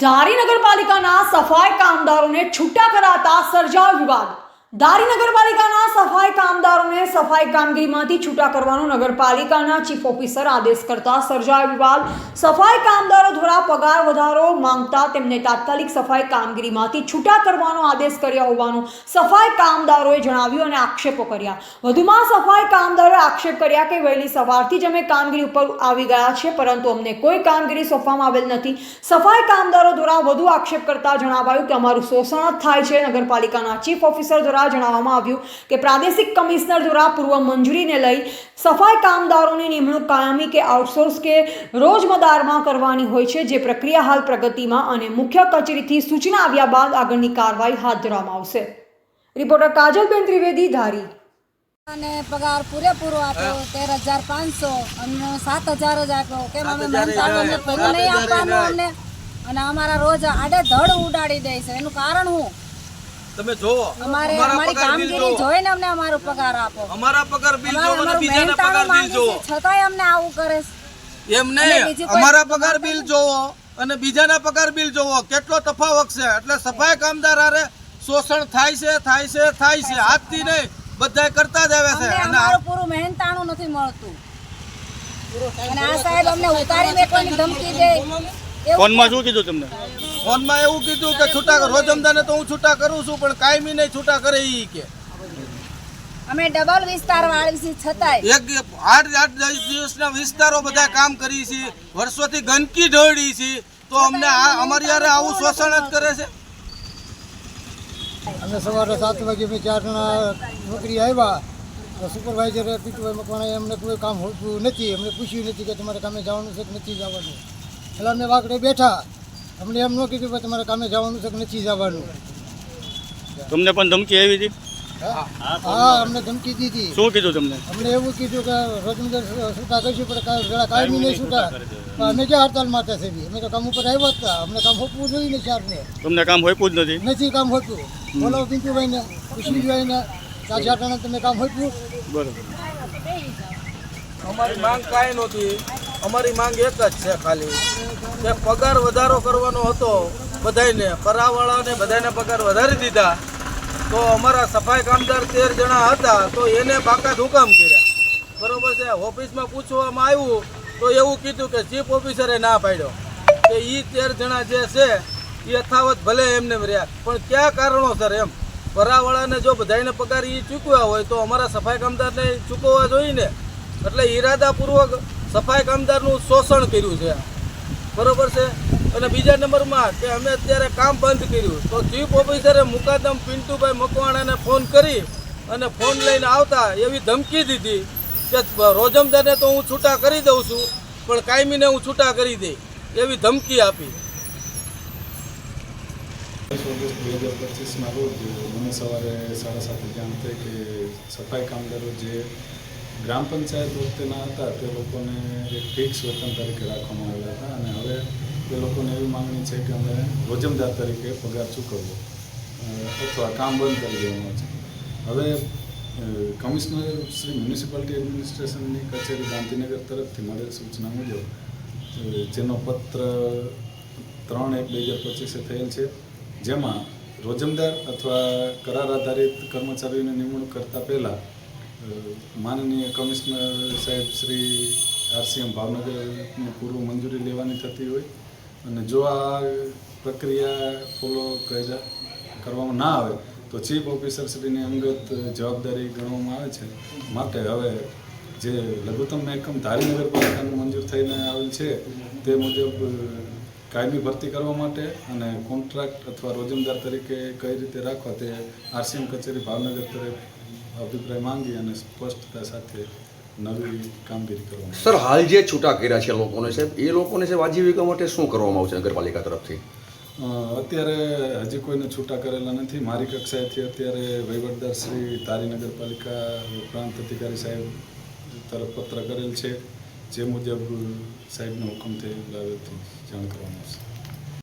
ધારી નગરપાલિકાના સફાઈ કામદારોને છૂટા કરાતા સર્જાયો વિવાદ. ધારી નગરપાલિકાના સફાઈ કામદારોને સફાઈ કામગીરીમાંથી છૂટા કરવાનો નગરપાલિકાના ચીફ ઓફિસર આદેશ કરતા સર્જાયો વિવાદ. સફાઈ કામદારો દ્વારા પગાર વધારો માંગતા તેમને તાત્કાલિક સફાઈ કામગીરીમાંથી છૂટા કરવાનો આદેશ કર્યા હોવાનું સફાઈ કામદારોએ જણાવ્યું અને આક્ષેપો કર્યા. વધુમાં સફાઈ કામદારોએ આક્ષેપ કર્યા કે વહેલી સવારથી જ અમે કામગીરી ઉપર આવી ગયા છે પરંતુ અમને કોઈ કામગીરી સોંપવામાં આવેલ નથી. સફાઈ કામદારો દ્વારા વધુ આક્ષેપ કરતા જણાવાયું કે અમારું શોષણ જ થાય છે. નગરપાલિકાના ચીફ ઓફિસર દ્વારા જણાવવામાં આવ્યું કે પ્રાદેશિક કમિશનર દ્વારા પૂર્વ મંજૂરીને લઈ સફાઈ કામદારોની નિમણૂક કાયમી કે આઉટસોર્સ કે રોજમદારમાં કરવાની હોય છે જે પ્રક્રિયા હાલ પ્રગતિમાં અને મુખ્ય કચેરીથી સૂચના આવ્યા બાદ આગળની કાર્યવાહી હાથ ધરવામાં આવશે. રિપોર્ટર કાજલબેન ત્રિવેદી ધારી. અને પગાર પૂરેપૂરો આપ્યો તેર હજાર પાંચસો અમને સાત હજાર જ આપ્યો. કેમ અમે મહેનત નહીં આપવાનું અમને. અને અમારા રોજ આડે ધડ ઉડાડી દે છે. એનું કારણ હું? તમે જોવો અમારે અમારી કામગીરી જોઈને અમને અમારો પગાર આપો. અમારા પગાર બિલ જોવો અને બીજાના પગાર બિલ જોવો છતાંય અમને આવું કરે છે. એમ નહીં. અમારા પગાર બિલ જોવો અને બીજાના પગાર બિલ જોવો કેટલો તફાવત છે. એટલે સફાઈ કામદાર આરે શોષણ થાય છે થાય છે થાય છે. આજથી નહીં. બધાય કરતા જ આવે છે. અને અમારું પૂરું મહેનતાણું નથી મળતું. અને આ સાહેબ અમને ઉતારી મેકવાની ધમકી દે. ફોનમાં શું કીધું તમને? ફોનમાં એવું કીધું કે છૂટા રોજમદાને તો હું છૂટા કરું છું પણ કાયમી નહીં છૂટા કરે ઈ કે. અમે ડબલ વિસ્તાર વાળી છે છતાંય. એક આઠ આઠ દિવસના વિસ્તારો બધા કામ કરી છે વર્ષોથી ગંદકી ઢળી છે તો અમને આ અમારી યારે આવું શોષણ જ કરે છે. અમે સવારે સાત વાગે અમે ચાર જણા નોકરી આવ્યા તો સુપરવાઇઝરે પીટુભાઈ મકવાણા એમને કોઈ કામ હોતું નથી અમને પૂછ્યું નથી કે તમારે કામે જવાનું છે કે નથી જવાનું. એટલે અમે વાકડે બેઠા. અમને એમ ન કીધું કે તમારે કામે જવાનું છે કે નથી જવાનું. તમને પણ ધમકી આવી હતી? હા. અમને ધમકી દીધી. શું કીધું તમને? અમને એવું કીધું કે રોજમદાર છૂટા કરશું પણ જરા કાયમી નહીં છૂટા અમે ક્યાં હડતાલ માટે છે અમે તો કામ ઉપર આવ્યા હતા. અમને કામ હોપવું જોઈએ ને ચારને તમને કામ હોઈપું જ નથી? નથી કામ હોતું બોલો જોઈને ચાર ચાર જણા તમે કામ હોતું બરોબર. અમારી માંગ કાંઈ નહોતી. અમારી માંગ એક જ છે ખાલી, કે પગાર વધારો કરવાનો હતો બધાયને, પરાવાળાને બધાને પગાર વધારી દીધા, તો અમારા સફાઈ કામદાર તેર જણા હતા, તો એને બાકાત હુકામ કર્યા. બરોબર છે? ઓફિસમાં પૂછવામાં આવ્યું, તો એવું કીધું કે ચીફ ઓફિસરે ના પાડ્યો, કે એ તેર જણા જે છે એ યથાવત ભલે એમને રહ્યા પણ કયા કારણોસર એમ? પરાવાળાને જો બધાને પગાર એ ચૂકવ્યા હોય, તો અમારા સફાઈ કામદારને ચૂકવવા જોઈએ ને? એટલે ઈરાદાપૂર્વક સફાઈ કામદારનું શોષણ કર્યું છે. બરોબર છે? અને બીજા નંબરમાં કે અમે અત્યારે કામ બંધ કર્યું. તો ચીફ ઓફિસરે મુકાદમ પિન્ટુભાઈ મકવાણાને ફોન કરી અને ફોન લઈને આવતા એવી ધમકી દીધી કે રોજમદારને તો હું છૂટા કરી દઉં છું, પણ કાયમીને હું છૂટા કરી દઈ એવી ધમકી આપી. બે હજાર પચીસમાં રોજ મને સવારે સાડા સાતે જાણ થઈ કે સફાઈ કામદારો જે ગ્રામ પંચાયત વખતેના હતા, તે લોકોને એક ફિક્સ વેતન તરીકે રાખવામાં આવેલા હતા અને હવે તે લોકોને એવી માંગણી છે કે અમે રોજમદાર તરીકે પગાર ચૂકવવો અથવા કામ બંધ કરી દેવાનું છે. હવે કમિશનર શ્રી મ્યુનિસિપાલિટી એડમિનિસ્ટ્રેશનની કચેરી ગાંધીનગર તરફથી મળેલ સૂચના મુજબ જેનો પત્ર ત્રણ એક બે હજાર પચીસે થયેલ છે, જેમાં રોજમદાર અથવા કરાર આધારિત કર્મચારીઓની નિમણૂક કરતા પહેલાં માનનીય કમિશનર સાહેબ શ્રી આરસીએમ ભાવનગરની પૂર્વ મંજૂરી લેવાની થતી હોય અને જો આ પ્રક્રિયા ફોલો કર્યા, કરવામાં ના આવે, તો ચીફ ઓફિસર શ્રીની અંગત જવાબદારી ગણવામાં આવે છે. માટે હવે જે લઘુત્તમ એકમ ધારી નગરપાલિકાનું મંજૂર થઈને આવેલ છે, તે મુજબ કાયમી ભરતી કરવા માટે અને કોન્ટ્રાક્ટ અથવા રોજમદાર તરીકે કઈ રીતે રાખવા તે આરસીએમ કચેરી ભાવનગર તરફ અભિપ્રાય માંગી અને સ્પષ્ટતા સાથે નવી કામગીરી કરવામાં સર હાલ જે છૂટા કર્યા છે લોકોને સાહેબ એ લોકોને સાહેબ આજીવિકા માટે શું કરવામાં આવશે નગરપાલિકા તરફથી? અત્યારે હજી કોઈને છૂટા કરેલા નથી. મારી કક્ષાએથી અત્યારે વહીવટદાર શ્રી તારી નગરપાલિકા પ્રાંત અધિકારી સાહેબ તરફ પત્ર કરેલ છે. જે મુજબ સાહેબનો હુકમ થયેલા જાણ કરવામાં આવશે